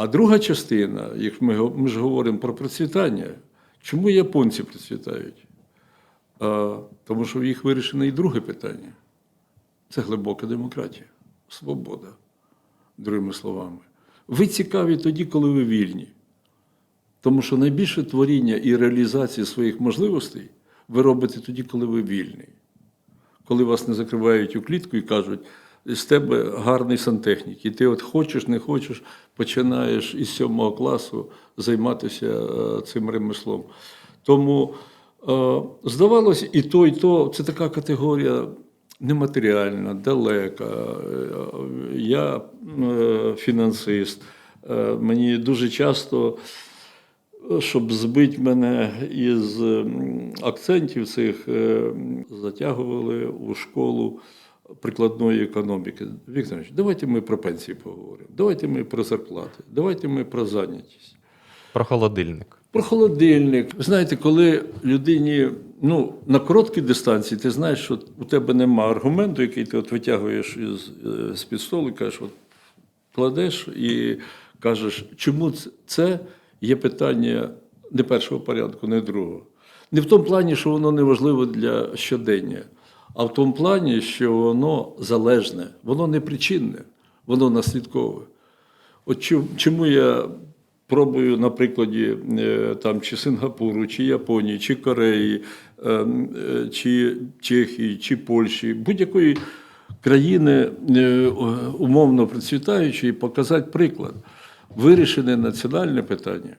А друга частина, як ми, ми ж говоримо про процвітання, чому японці процвітають? А, тому що в їх вирішено і друге питання це глибока демократія, свобода, другими словами. Ви цікаві тоді, коли ви вільні. Тому що найбільше творіння і реалізації своїх можливостей ви робите тоді, коли ви вільний. Коли вас не закривають у клітку і кажуть, з тебе гарний сантехнік, і ти от хочеш, не хочеш, починаєш із сьомого класу займатися е, цим ремеслом. Тому е, здавалося, і то, і то це така категорія нематеріальна, далека. Е, Я фінансист. Мені дуже часто щоб збити мене із акцентів цих, затягували у школу прикладної економіки. Вікторович, давайте ми про пенсії поговоримо, давайте ми про зарплати, давайте ми про зайнятість. Про холодильник. Про холодильник. Ви знаєте, коли людині ну, на короткій дистанції, ти знаєш, що у тебе нема аргументу, який ти от витягуєш із, е, з-під столу і кажеш, от кладеш і кажеш, чому це є питання не першого порядку, не другого. Не в тому плані, що воно не важливо для щодення, а в тому плані, що воно залежне, воно не причинне, воно наслідкове. От чому я пробую на прикладі е, там, чи Сингапуру, чи Японії, чи Кореї, ем, е, чи Чехії, чи Польщі, будь-якої країни е, умовно процвітаючої, показати приклад. Вирішене національне питання.